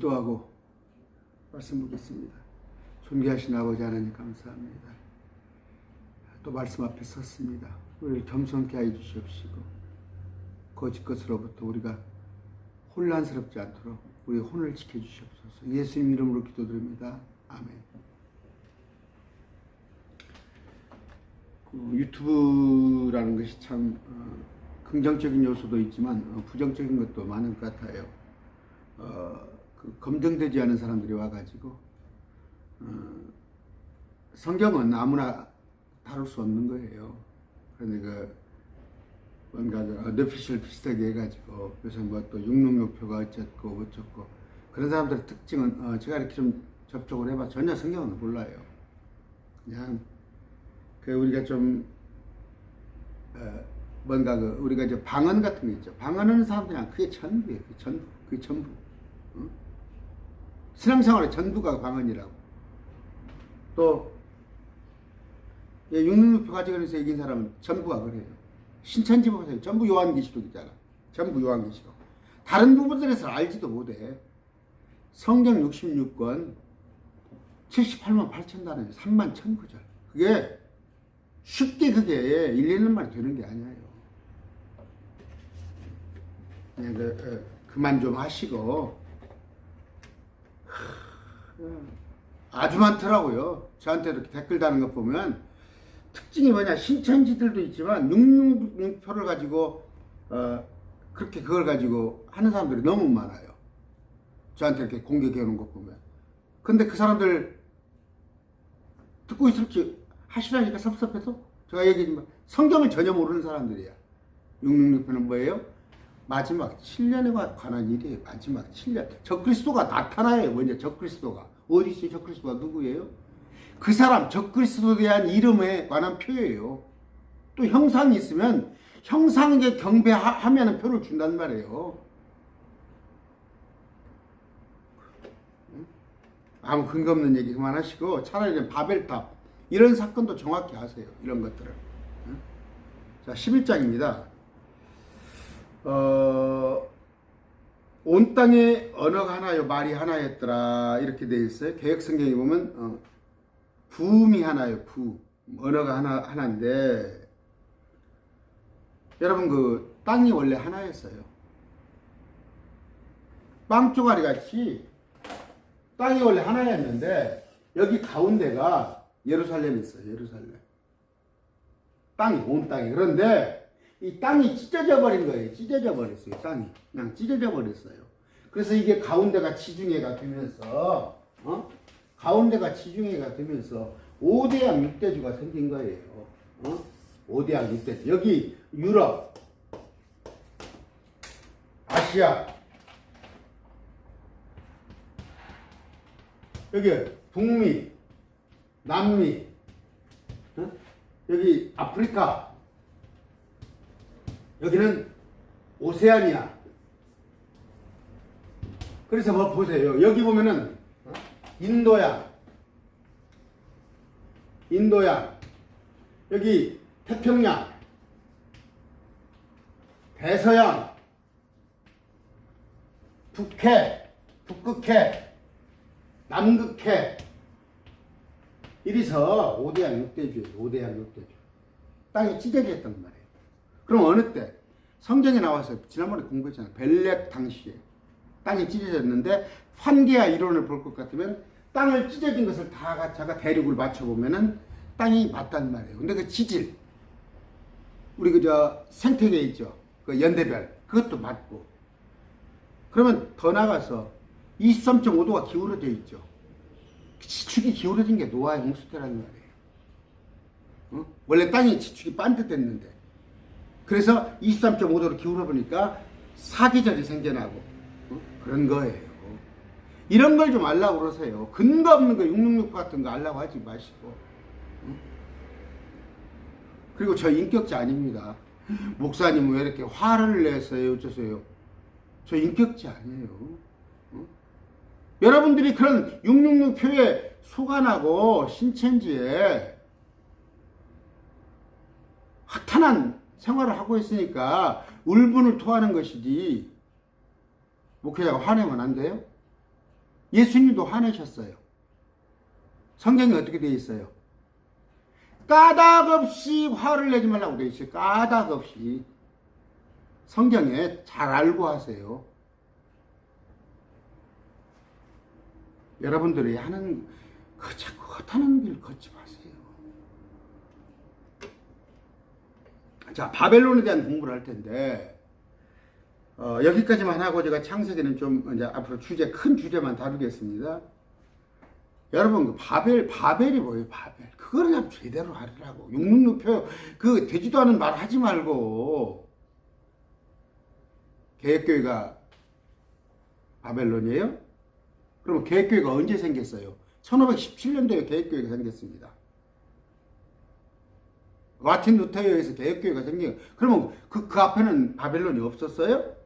기도하고 말씀 보겠습니다. 존귀하신 아버지 하나님 감사합니다. 또 말씀 앞에 섰습니다. 우리를 겸손케 하여 주시옵시고 거짓 것으로부터 우리가 혼란스럽지 않도록 우리 혼을 지켜주시옵소서. 예수님 이름으로 기도드립니다. 아멘. 그 유튜브라는 것이 참 어, 긍정적인 요소도 있지만 어, 부정적인 것도 많은 것 같아요. 어, 그 검증되지 않은 사람들이 와가지고 어, 성경은 아무나 다룰 수 없는 거예요. 그런데 그 뭔가 그 어드피셜 비슷하게 해가지고 요새 뭐또 육lum육표가 어쨌고 어쩌고 그런 사람들의 특징은 어, 제가 이렇게 좀 접촉을 해봐 전혀 성경은 몰라요. 그냥 그 우리가 좀 어, 뭔가 그 우리가 이제 방언 같은 거 있죠. 방언하는 사람들이랑 그게 전부예요. 그게 전부. 그게 전부. 응? 신앙생활의 전부가 방언이라고. 또 예, 육lum육표 가지고 있는 얘기한 사람은 전부가 그래요. 신천지 보세요. 전부 요한계시록이잖아. 전부 요한계시록. 다른 부분들에서 알지도 못해. 성경 66권 78만 8천 단어예요. 3만 1천 구절. 그게 쉽게 그게 1, 2년 만에 되는 게 아니에요. 그냥 그, 어, 그만 좀 하시고 아주 많더라고요. 저한테 이렇게 댓글 다는 거 보면 특징이 뭐냐 신천지들도 있지만 육육표를 가지고 어, 그렇게 그걸 가지고 하는 사람들이 너무 많아요. 저한테 이렇게 공격해 오는 거 보면. 근데 그 사람들 듣고 있을지 하시라니까 섭섭해서 제가 얘기했지만 성경을 전혀 모르는 사람들이야. 666편은 뭐예요? 마지막 7년에 관한 일이에요. 마지막 7년. 적그리스도가 나타나요. 먼저 적그리스도가. 어디 있어요? 적그리스도가 누구예요? 그 사람 적그리스도에 대한 이름에 관한 표예요. 또 형상이 있으면 형상에 경배하면 표를 준단 말이에요. 아무 근거 없는 얘기 그만하시고 차라리 바벨탑 이런 사건도 정확히 아세요. 이런 것들을. 자, 11장입니다. 어, 온 땅에 언어가 하나요, 말이 하나였더라. 이렇게 되어 있어요. 개혁 성경에 보면, 어, 부음이 하나요, 부. 언어가 하나, 하나인데, 여러분, 그, 땅이 원래 하나였어요. 빵 쪼가리 같이 땅이 원래 하나였는데, 여기 가운데가 예루살렘이 있어요, 예루살렘. 땅이, 온 땅이. 그런데, 이 땅이 찢어져 버린 거예요. 찢어져 버렸어요. 땅이 그냥 찢어져 버렸어요. 그래서 이게 가운데가 지중해가 되면서 어? 가운데가 지중해가 되면서 5대양 6대주가 생긴 거예요. 어? 5대양 6대주. 여기 유럽, 아시아, 여기 북미, 남미, 어? 여기 아프리카, 여기는 오세아니아. 그래서 뭐 보세요. 여기 보면은 인도양, 인도양, 여기 태평양, 대서양, 북해, 북극해, 남극해. 이리서 5대양 6대주예요. 5대양 6대주. 땅이 찢어졌단 말이에요. 그럼 어느 때? 성경에 나와서 지난번에 공부했잖아요. 벨렉 당시에 땅이 찢어졌는데 환계와 이론을 볼 것 같으면 땅을 찢어진 것을 다 갖다가 대륙을 맞춰보면은 땅이 맞단 말이에요. 근데 그 지질, 우리 그 저 생태계 있죠. 그 연대별, 그것도 맞고. 그러면 더 나가서 23.5도가 기울어져 있죠. 지축이 기울어진 게 노아의 홍수대라는 말이에요. 어? 원래 땅이 지축이 반듯했는데 그래서 23.5도로 기울어 보니까 사계절이 생겨나고 어? 그런 거예요. 이런 걸 좀 알라고 그러세요. 근거 없는 거 666 같은 거 알라고 하지 마시고. 어? 그리고 저 인격자 아닙니다. 목사님 왜 이렇게 화를 내세요? 어쩌세요? 저 인격자 아니에요. 어? 여러분들이 그런 666 표에 속아나고 신천지에 허탄한 생활을 하고 있으니까 울분을 토하는 것이지 목회자가 화내면 안 돼요? 예수님도 화내셨어요. 성경이 어떻게 되어 있어요? 까닭 없이 화를 내지 말라고 되어 있어요. 까닭 없이. 성경에 잘 알고 하세요. 여러분들이 하는 그 자꾸 헛하는 길 걷지 마세요. 자, 바벨론에 대한 공부를 할 텐데 어, 여기까지만 하고 제가 창세기는 좀 이제 앞으로 주제 큰 주제만 다루겠습니다. 여러분 그 바벨 바벨이 뭐예요? 바벨 그거를 그냥 제대로 하리라고 육육육표 그 되지도 않은 말 하지 말고 개혁교회가 바벨론이에요? 그러면 개혁교회가 언제 생겼어요? 1517년도에 개혁교회가 생겼습니다. 마틴 루터에 의해서 개혁교회가 생긴 그러면 그, 그 앞에는 바벨론이 없었어요?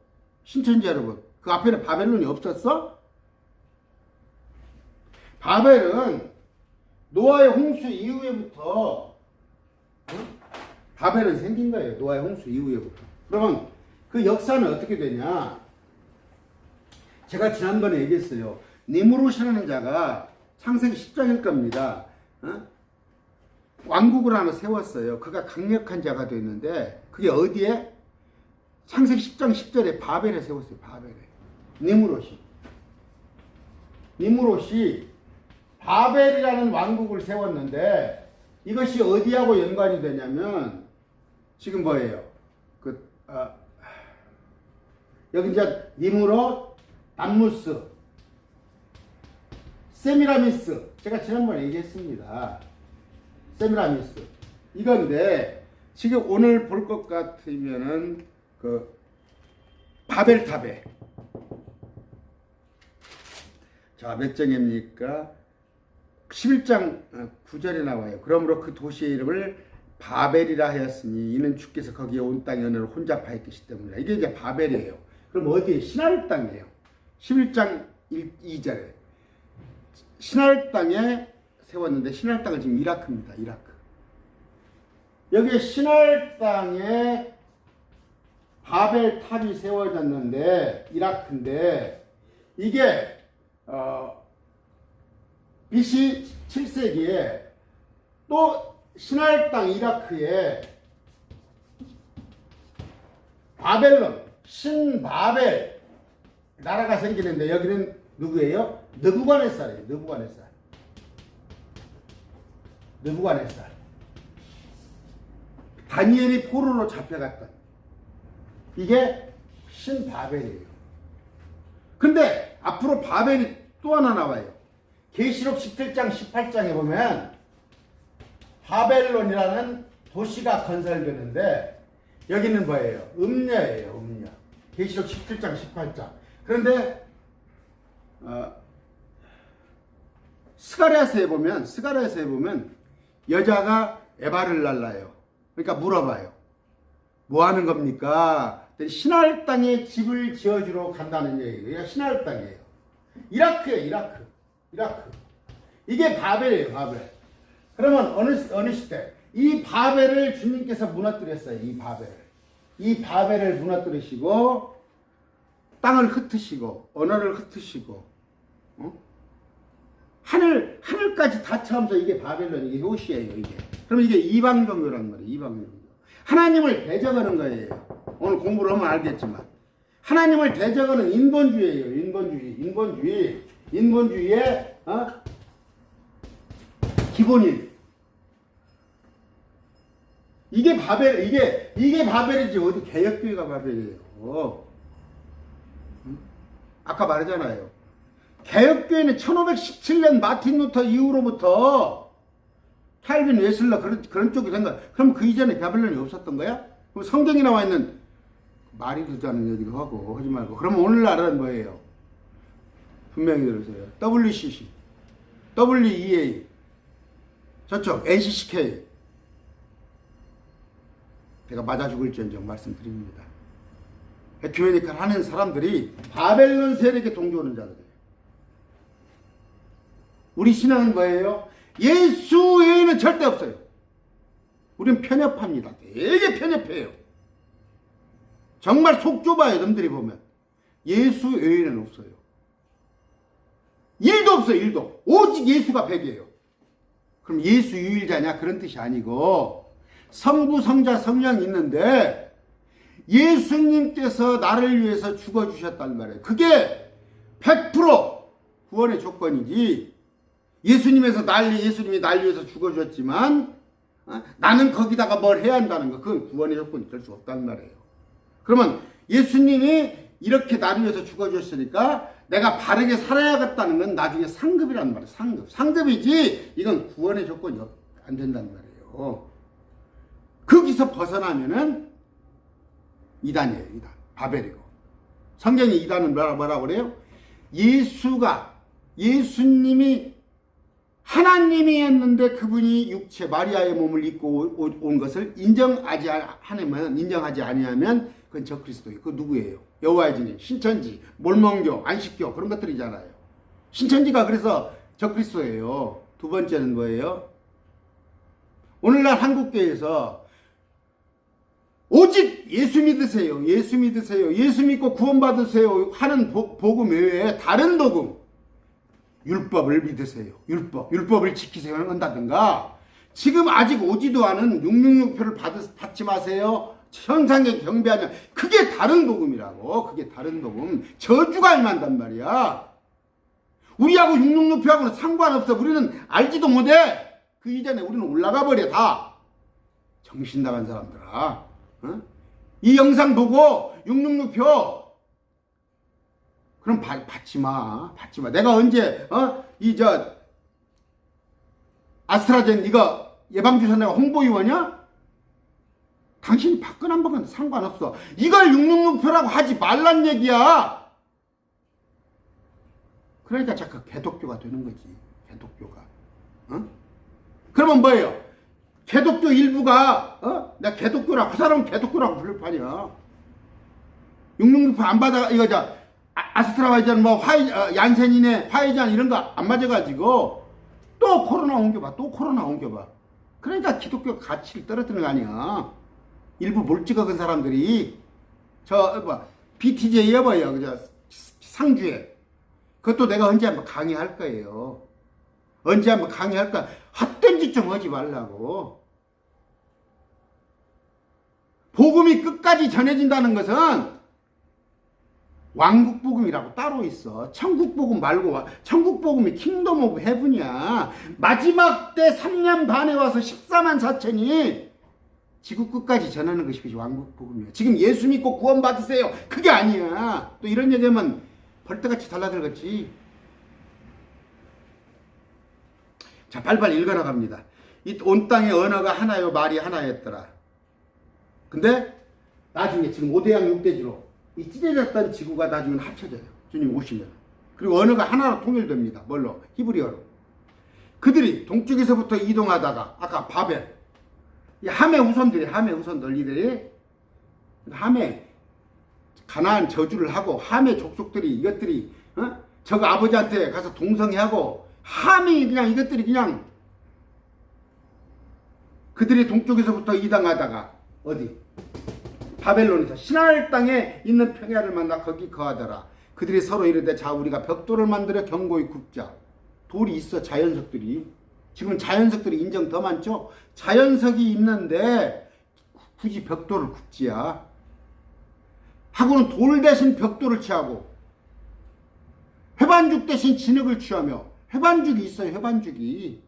신천지 여러분 그 앞에는 바벨론이 없었어? 바벨은 노아의 홍수 이후에부터 응? 바벨은 생긴 거예요. 노아의 홍수 이후에부터. 그러면 그 역사는 어떻게 되냐? 제가 지난번에 얘기했어요. 니무롯이라는 자가 창세기 10장일 겁니다. 어? 왕국을 하나 세웠어요. 그가 강력한 자가 됐는데 그게 어디에? 창세기 10장 10절에 바벨에 세웠어요. 바벨에. 니무롯이. 니무롯이 바벨이라는 왕국을 세웠는데 이것이 어디하고 연관이 되냐면 지금 뭐예요? 그 어, 여기 이제 니무롯, 담무스, 세미라미스 제가 지난번에 얘기했습니다. 세미라미스 이건데 지금 오늘 볼 것 같으면은 그 바벨탑에 자 몇 장입니까? 11장 9절에 나와요. 그러므로 그 도시의 이름을 바벨이라 하였으니 이는 주께서 거기에 온 땅의 언어를 혼잡하였기 때문이라. 이게 이제 바벨이에요. 그럼 어디에? 신할 땅이에요. 11장 1, 2절에 신할 땅에 세웠는데 신할 땅은 지금 이라크입니다. 이라크. 여기에 신할 땅에 바벨 탑이 세워졌는데 이라크인데 이게 어, BC 7세기에 또 신할 땅 이라크에 바벨론 신바벨 나라가 생기는데 여기는 누구예요? 느부갓네살이에요. 느부갓네살. 느부갓네살. 다니엘이 포로로 잡혀갔던 이게 신바벨이에요. 근데 앞으로 바벨이 또 하나 나와요. 계시록 17장 18장에 보면 바벨론이라는 도시가 건설되는데 여기는 뭐예요? 음녀예요, 음녀. 계시록 17장 18장. 그런데 어, 스가랴서에 보면 스가랴서에 보면 여자가 에바를 날라요. 그러니까 물어봐요. 뭐 하는 겁니까? 신할 땅에 집을 지어주러 간다는 얘기예요. 신할 땅이에요. 이라크예요, 이라크. 이라크. 이게 바벨이에요, 바벨. 그러면 어느, 어느 시대? 이 바벨을 주님께서 무너뜨렸어요, 이 바벨. 이 바벨을 무너뜨리시고, 땅을 흩으시고, 언어를 흩으시고, 어? 하늘, 하늘까지 다 채우면서 이게 바벨론, 이게 요시예요, 이게. 그럼 이게 이방 종교라는 거예요, 이방 종교. 하나님을 대적하는 거예요. 오늘 공부를 하면 알겠지만. 하나님을 대적하는 인본주의예요, 인본주의. 인본주의. 인본주의의 어? 기본인. 이게 바벨, 이게, 이게 바벨이지, 어디 개혁교회가 바벨이에요. 응? 아까 말했잖아요. 개혁교회는 1517년 마틴 루터 이후로부터 칼빈 웨슬러 그런, 그런 쪽이 된 거야. 그럼 그 이전에 바벨론이 없었던 거야? 그럼 성경에 나와 있는 말이 되자는 얘기도 하고 하지 말고. 그럼 오늘날은 뭐예요? 분명히 들으세요. WCC, WEA, 저쪽 NCCK. 제가 맞아 죽을지언정 말씀드립니다. 에큐메니컬 하는 사람들이 바벨론 세력에 동조하는 자들이에요. 우리 신앙은 뭐예요? 예수 외에는 절대 없어요. 우리는 편협합니다. 되게 편협해요. 정말 속 좁아요, 놈들이 보면. 예수 외에는 없어요. 일도 없어요, 일도. 오직 예수가 100이에요. 그럼 예수 유일자냐? 그런 뜻이 아니고, 성부, 성자, 성령이 있는데, 예수님께서 나를 위해서 죽어주셨단 말이에요. 그게 100% 구원의 조건이지, 예수님에서 날, 예수님이 날 위해서 죽어주셨지만, 어? 나는 거기다가 뭘 해야 한다는 거, 그건 구원의 조건이 될수 없단 말이에요. 그러면 예수님이 이렇게 나를 위해서 죽어주셨으니까 내가 바르게 살아야겠다는 건 나중에 상급이란 말이에요. 상급. 상급이지 이건 구원의 조건이 없- 안 된단 말이에요. 거기서 벗어나면은 이단이에요. 이단. 바벨이고. 성경이 이단은 뭐라, 뭐라 그래요? 예수가 예수님이 하나님이었는데 그분이 육체 마리아의 몸을 입고 온 것을 인정하지 않으면 인정하지 아니하면 그건 적그리스도예요. 그 누구예요? 여호와의 증인, 신천지, 몰몬교, 안식교 그런 것들이잖아요. 신천지가 그래서 적그리스도예요. 두 번째는 뭐예요? 오늘날 한국교회에서 오직 예수 믿으세요. 예수 믿으세요. 예수 믿고 구원받으세요. 하는 복- 복음 외에 다른 복음 율법을 믿으세요. 율법, 율법을 지키세요. 한다든가 지금 아직 오지도 않은 666표를 받, 받지 마세요. 현상에 경배하냐. 그게 다른 복음이라고. 그게 다른 복음. 저주가 임한단 말이야. 우리하고 666표하고는 상관없어. 우리는 알지도 못해. 그 이전에 우리는 올라가 버려 다. 정신 나간 사람들아. 어? 이 영상 보고 666표 그럼 받, 받지 마. 받지 마. 내가 언제, 어? 이, 저, 아스트라젠 이거 예방주사 내가 홍보위원이야? 당신이 받건 안 받건 상관없어. 이걸 666표라고 하지 말란 얘기야. 그러니까 자꾸 개독교가 되는 거지. 개독교가. 어? 그러면 뭐예요? 개독교 일부가, 어? 내가 개독교라고, 그 사람은 개독교라고 부를 판이야. 666표 안 받아, 이거 저, 아- 아스트라바이잔 뭐 화이 어, 얀센이네 화이잔 이런 거 안 맞아가지고 또 코로나 옮겨봐 또 코로나 옮겨봐. 그러니까 기독교 가치를 떨어뜨리는 거 아니야. 일부 몰찌거은 사람들이. 저 뭐 BTJ 여봐요. 그저 상주에. 그것도 내가 언제 한번 강의할 거예요. 언제 한번 강의할까 헛된 짓 좀 하지 말라고. 복음이 끝까지 전해진다는 것은 왕국 복음이라고 따로 있어. 천국 복음 말고 와- 천국 복음이 킹덤 오브 헤븐이야. 마지막 때 3년 반에 와서 14만 4천이 지구 끝까지 전하는 것이 그것이 왕국 복음이야. 지금 예수 믿고 구원 받으세요. 그게 아니야. 또 이런 얘기하면 벌떼같이 달라들겠지. 자, 빨리빨리 읽어나 갑니다. 이 온 땅의 언어가 하나요, 말이 하나였더라. 근데 나중에 지금 5대양 6대지로 이 찢어졌던 지구가 나중에 합쳐져요. 주님 오시면. 그리고 언어가 하나로 통일됩니다. 뭘로? 히브리어로. 그들이 동쪽에서부터 이동하다가 아까 바벨 이 함의 후손들이 함의 후손들 이들이 함의 가나안 저주를 하고 함의 족속들이 이것들이 어? 저거 아버지한테 가서 동성애하고 함이 그냥 이것들이 그냥 그들이 동쪽에서부터 이동하다가 어디 바벨론에서 신할 땅에 있는 평야를 만나 거기 거하더라. 그들이 서로 이르되 자 우리가 벽돌을 만들어 견고히 굽자. 돌이 있어 자연석들이. 지금 자연석들이 인정 더 많죠? 자연석이 있는데 굳이 벽돌을 굽지야. 하고는 돌 대신 벽돌을 취하고 회반죽 대신 진흙을 취하며 회반죽이 있어요. 회반죽이.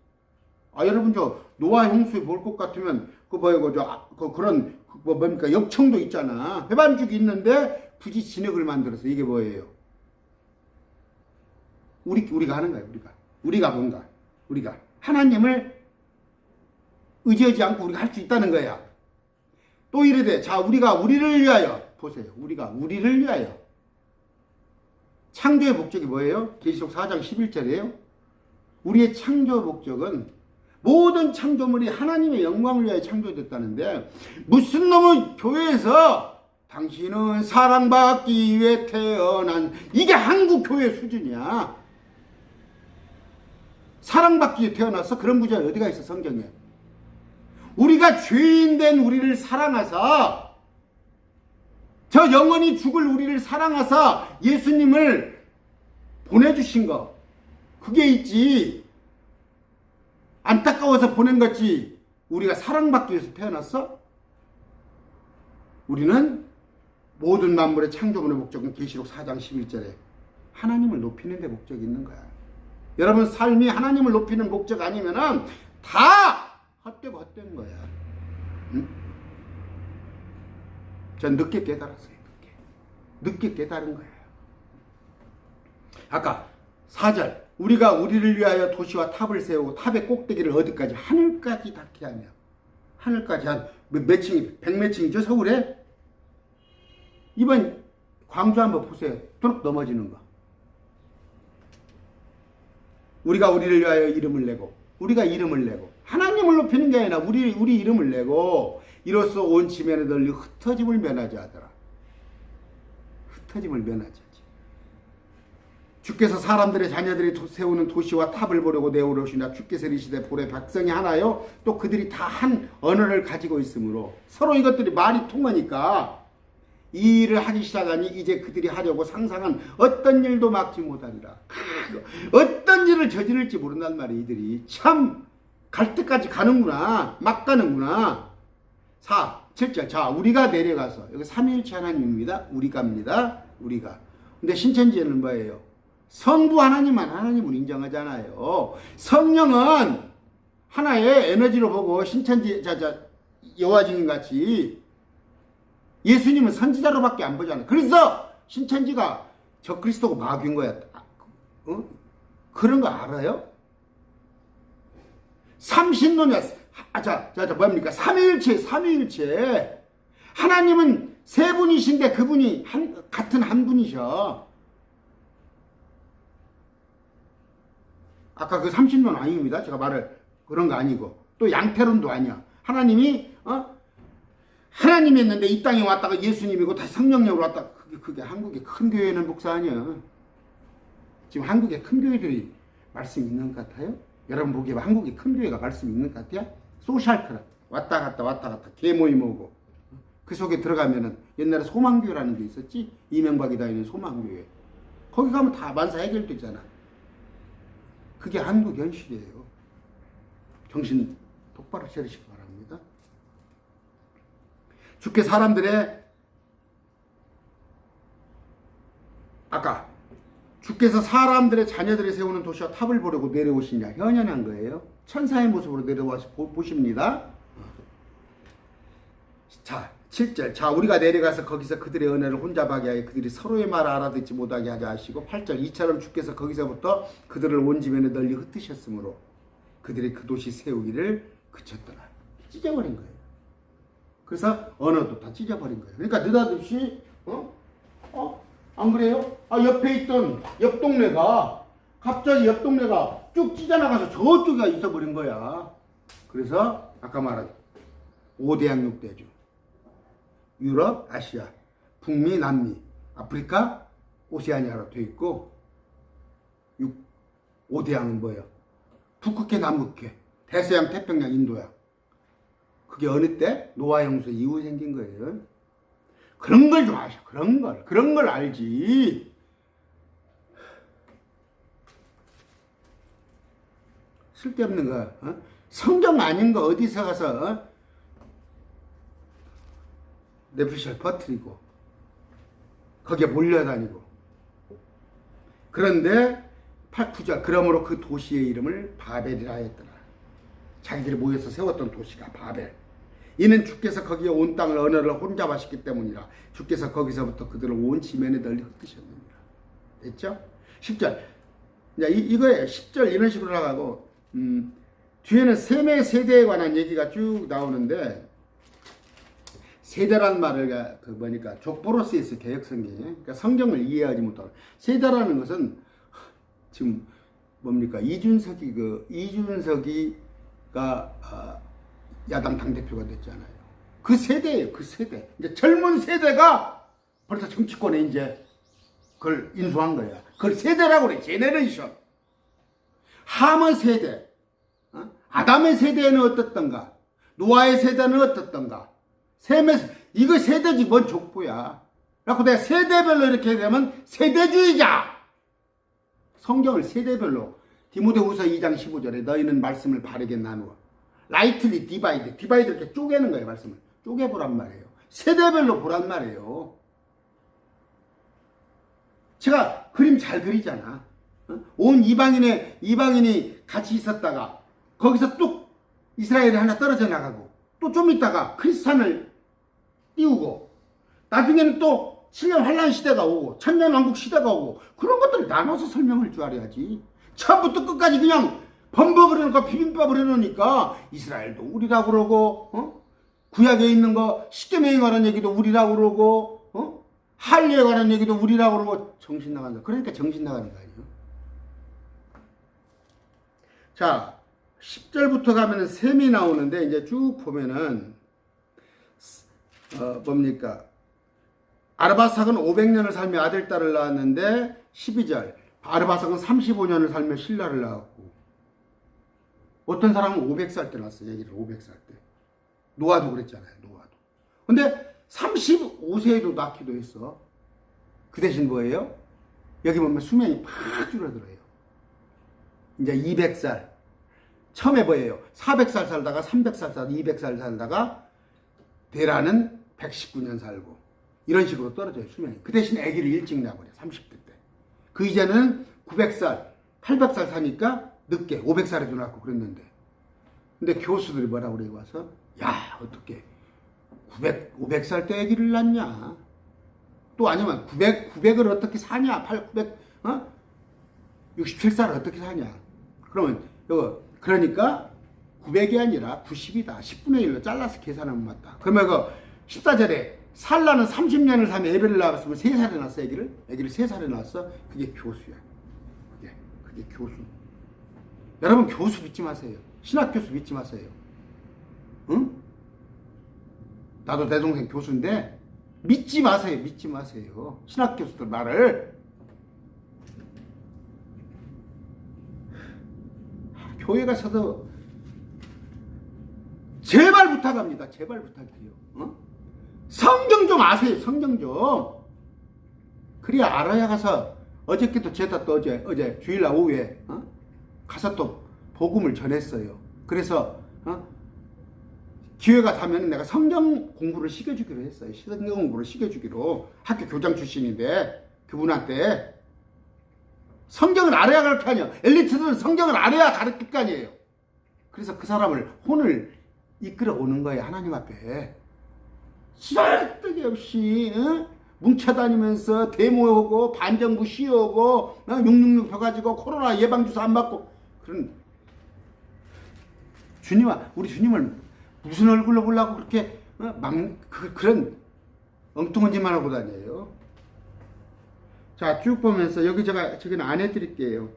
아 여러분 저 노아 형수에 볼 것 같으면 그 뭐야 그저 아, 그 그런 그 뭐 뭡니까 역청도 있잖아 회반죽이 있는데 굳이 진흙을 만들어서 이게 뭐예요? 우리 우리가 하는 거야 우리가 우리가 뭔가 우리가 하나님을 의지하지 않고 우리가 할 수 있다는 거야. 또 이르되 자 우리가 우리를 위하여 보세요 우리가 우리를 위하여 창조의 목적이 뭐예요? 계시록 4장 11절이에요. 우리의 창조 목적은 모든 창조물이 하나님의 영광을 위하여 창조됐다는데 무슨 놈의 교회에서 당신은 사랑받기 위해 태어난 이게 한국 교회 수준이야. 사랑받기 위해 태어나서 그런 구절 어디가 있어 성경에? 우리가 죄인 된 우리를 사랑하사 저 영원히 죽을 우리를 사랑하사 예수님을 보내주신 거 그게 있지. 안타까워서 보낸 거지. 우리가 사랑받기 위해서 태어났어? 우리는 모든 만물의 창조문의 목적은 계시록 4장 11절에 하나님을 높이는 데 목적이 있는 거야. 여러분 삶이 하나님을 높이는 목적 아니면은 다 헛되고 헛된 거야. 응? 전 늦게 깨달았어요. 늦게. 늦게 깨달은 거예요. 아까 4절 우리가 우리를 위하여 도시와 탑을 세우고 탑의 꼭대기를 어디까지 하늘까지 닿게 하며 하늘까지 한 몇 층이 100몇 층이죠 서울에? 이번 광주 한번 보세요. 뚝 넘어지는 거. 우리가 우리를 위하여 이름을 내고 우리가 이름을 내고 하나님을 높이는 게 아니라 우리 우리 이름을 내고 이로써 온 지면에 널리 흩어짐을 면하지 하더라. 흩어짐을 면하지 하지 주께서 사람들의 자녀들이 도- 세우는 도시와 탑을 보려고 내오르시나 주께서 이시되 볼에 백성이 하나요? 또 그들이 다 한 언어를 가지고 있으므로 서로 이것들이 말이 통하니까 이 일을 하기 시작하니 이제 그들이 하려고 상상한 어떤 일도 막지 못하리라. 크, 어떤 일을 저지를지 모른단 말이야 이들이. 참 갈 때까지 가는구나 막 가는구나. 4, 7절. 자 우리가 내려가서 여기 삼위일체 하나님입니다. 우리가입니다. 우리가. 근데 신천지에는 뭐예요 성부 하나님만 하나님을 인정하잖아요. 성령은 하나의 에너지로 보고 신천지 자자 여호와 증인 같이 예수님은 선지자로밖에 안 보잖아요. 그래서 신천지가 저 그리스도가 마귀인 거야. 어? 그런 거 알아요? 삼신론이야. 아, 자, 자, 자, 뭡니까? 삼위일체, 삼위일체. 하나님은 세 분이신데 그분이 한, 같은 한 분이셔. 아까 그 삼신론 아닙니다. 제가 말을 그런 거 아니고 또 양태론도 아니야. 하나님이 어? 하나님이 했는데 이 땅에 왔다가 예수님이고 다시 성령력으로 왔다. 그게 그게 한국의 큰 교회는 목사 아니야. 지금 한국에 큰 교회들이 말씀 있는 것 같아요? 여러분 보기에 한국에 큰 교회가 말씀 있는 것 같아요? 소셜 클럽 왔다 갔다 왔다 갔다 개모임 오고 그 속에 들어가면은 옛날에 소망교회라는 게 있었지 이명박이 다니는 소망교회 거기 가면 다 만사 해결되잖아. 그게 한국 현실이에요. 정신 똑바로 차리시기 바랍니다. 주께 사람들의 아까 주께서 사람들의 자녀들이 세우는 도시와 탑을 보려고 내려오시냐 현연한 거예요. 천사의 모습으로 내려와서 보- 보십니다. 자, 7절. 자, 우리가 내려가서 거기서 그들의 은혜를 혼자 박게 하여 그들이 서로의 말을 알아듣지 못하게 하자 하시고 8절. 이처럼 주께서 거기서부터 그들을 온 지면에 널리 흩으셨으므로 그들이 그 도시 세우기를 그쳤더라. 찢어버린 거예요. 그래서 언어도 다 찢어버린 거예요. 그러니까 느닷없이 어? 어? 안 그래요? 아 옆에 있던 옆 동네가 갑자기 옆 동네가 쭉 찢어나가서 저쪽에 있어버린 거야. 그래서 아까 말한 5대양 6대주 유럽, 아시아, 북미, 남미, 아프리카, 오세아니아로 돼 있고 6, 5대양은 뭐예요? 북극해, 남극해, 대서양, 태평양, 인도양. 그게 어느 때? 노아 형수 이후 생긴 거예요. 그런 걸 좀 아셔. 그런 걸. 그런 걸 알지. 쓸데없는 거. 어? 성경 아닌 거 어디서 가서 어? 넷플릭스를 퍼뜨리고 거기에 몰려다니고. 그런데 8, 9절 그러므로 그 도시의 이름을 바벨이라 했더라. 자기들이 모여서 세웠던 도시가 바벨. 이는 주께서 거기에 온 땅을 언어를 혼잡하셨기 때문이라 주께서 거기서부터 그들을 온 지면에 널리 흩으셨느니라. 됐죠? 10절. 이제 이, 이거에 10절 이런 식으로 나가고 음, 뒤에는 셈의 세대에 관한 얘기가 쭉 나오는데 세대란 말을 그 뭐니까 족보로스에서 개혁 성경에 그러니까 성경을 이해하지 못하고 세대라는 것은 지금 뭡니까 이준석이 그 이준석이가 아, 야당 당 대표가 됐잖아요. 그 세대예요. 그 세대. 이제 젊은 세대가 벌써 정치권에 이제 그걸 인수한 거야. 그걸 세대라고 그래. 제네레이션. 함의 세대. 어? 아담의 세대는 어떻던가? 노아의 세대는 어떻던가? 셈의 세- 이거 세대지 뭔 족보야. 그래갖고 내가 세대별로 이렇게 되면 세대주의자. 성경을 세대별로 디모데후서 2장 15절에 너희는 말씀을 바르게 나누어 라이트리 디바이드 디바이드 이렇게 쪼개는 거예요 말씀을 쪼개 보란 말이에요 세대별로 보란 말이에요 제가 그림 잘 그리잖아 어? 온 이방인의 이방인이 같이 있었다가 거기서 뚝 이스라엘이 하나 떨어져 나가고 또 좀 있다가 크리스찬을 띄우고 나중에는 또 7년 환란 시대가 오고 천년 왕국 시대가 오고 그런 것들을 나눠서 설명할 줄 알아야지 처음부터 끝까지 그냥 범벅을 해놓고 비빔밥을 해놓으니까 이스라엘도 우리라고 그러고 어? 구약에 있는 거 십계명에 관한 얘기도 우리라고 그러고 어? 할례에 관한 얘기도 우리라고 그러고 정신 나간다 그러니까 정신 나가는 거 아니에요 자 10절부터 가면은 셈이 나오는데 이제 쭉 보면은 어 뭡니까? 아르바삭은 500년을 살며 아들 딸을 낳았는데 12절 아르바삭은 35년을 살며 신라를 낳았고 어떤 사람은 500살 때 낳았어 얘기를. 500살 때. 노아도 그랬잖아요 노아도. 근데 35세에도 낳기도 했어. 그 대신 뭐예요? 여기 보면 수명이 팍 줄어들어요. 이제 200살. 처음에 뭐예요? 400살 살다가 300살 살다가 200살 살다가 대라는 119년 살고 이런 식으로 떨어져요 수명이. 그 대신 아기를 일찍 낳아버려 30대 때. 그 이제는 900살 800살 사니까 늦게 500살에도 낳고 그랬는데. 근데 교수들이 뭐라고 그래 와서 야 어떻게 900 500살 때 아기를 낳냐? 또 아니면 900 900을 어떻게 사냐? 8 900 어? 67살 어떻게 사냐? 그러면 이거 그러니까 900이 아니라 90이다. 10분의 1로 잘라서 계산하면 맞다. 그러면 그 14절에 살라는 30년을 사면 애비를 낳았으면 3살에 낳았어, 애기를? 애기를 3살에 낳았어? 그게 교수야. 그게, 그게 교수. 여러분, 교수 믿지 마세요. 신학 교수 믿지 마세요. 응? 나도 내 동생 교수인데, 믿지 마세요. 믿지 마세요. 신학 교수들 말을. 교회 가서도 제발 부탁합니다. 제발 부탁해요. 어? 성경 좀 아세요. 성경 좀. 그래야 알아야 가서 어저께도 제가 또 어제 어제 주일날 오후에 어? 가서 또 복음을 전했어요. 그래서 어? 기회가 되면 내가 성경 공부를 시켜주기로 했어요. 성경 공부를 시켜주기로 학교 교장 출신인데 그분한테 성경을 알아야 가르칠 거. 엘리트들은 성경을 알아야 가르칠 거 아니에요. 그래서 그 사람을 혼을 이끌어 오는 거예요. 하나님 앞에. 쓸데기 없이 어? 뭉쳐다니면서 데모하고 반정부 어? 666 펴가지고 코로나 예방주사 안 맞고 그런 주님아 우리 주님을 무슨 얼굴로 보려고 그렇게 어? 막 그, 그런 엉뚱한 짓만 하고 다녀요. 자, 쭉 보면서 여기 제가 저기는 안 해드릴게요.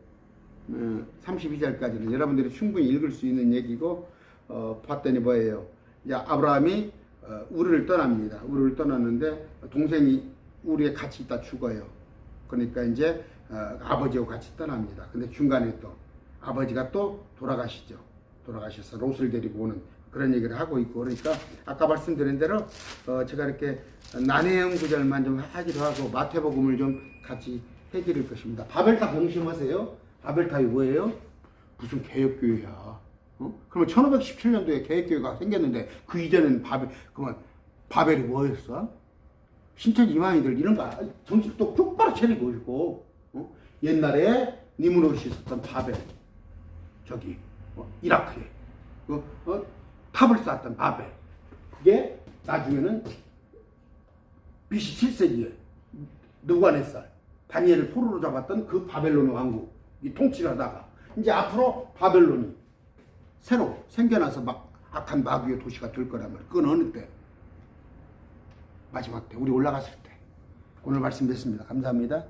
어, 32절까지는 여러분들이 충분히 읽을 수 있는 얘기고 어, 봤더니 뭐예요? 이제 아브라함이 어, 우르를 떠납니다. 우르를 떠났는데 동생이 우리에 같이 있다 죽어요. 그러니까 이제 어, 아버지하고 같이 떠납니다. 근데 중간에 또 아버지가 또 돌아가시죠. 돌아가셔서 롯을 데리고 오는 그런 얘기를 하고 있고 그러니까 아까 말씀드린 대로 어, 제가 이렇게 난해형 구절만 좀 하기도 하고 마태복음을 좀 같이 해드릴 것입니다. 바벨탑 명심하세요. 바벨탑이 뭐예요? 무슨 개혁교회야. 어? 그러면 1517년도에 개혁교회가 생겼는데 그 이전에는 바벨 그러면 바벨이 뭐였어? 신천 이만희들 이런 거 정신 또 똑바로 차리고 있고 어? 옛날에 니무롯이 있었던 바벨 저기 어, 이라크에 어, 어, 탑을 쌓았던 바벨 그게 나중에는 BC 7세기에 느관의살 다니엘을 포로로 잡았던 그 바벨론 왕국 이 통치를 하다가 이제 앞으로 바벨론이 새로 생겨나서 막 악한 마귀의 도시가 될 거란 말이에요. 그건 어느 때? 마지막 때 우리 올라갔을 때 오늘 말씀 됐습니다. 감사합니다.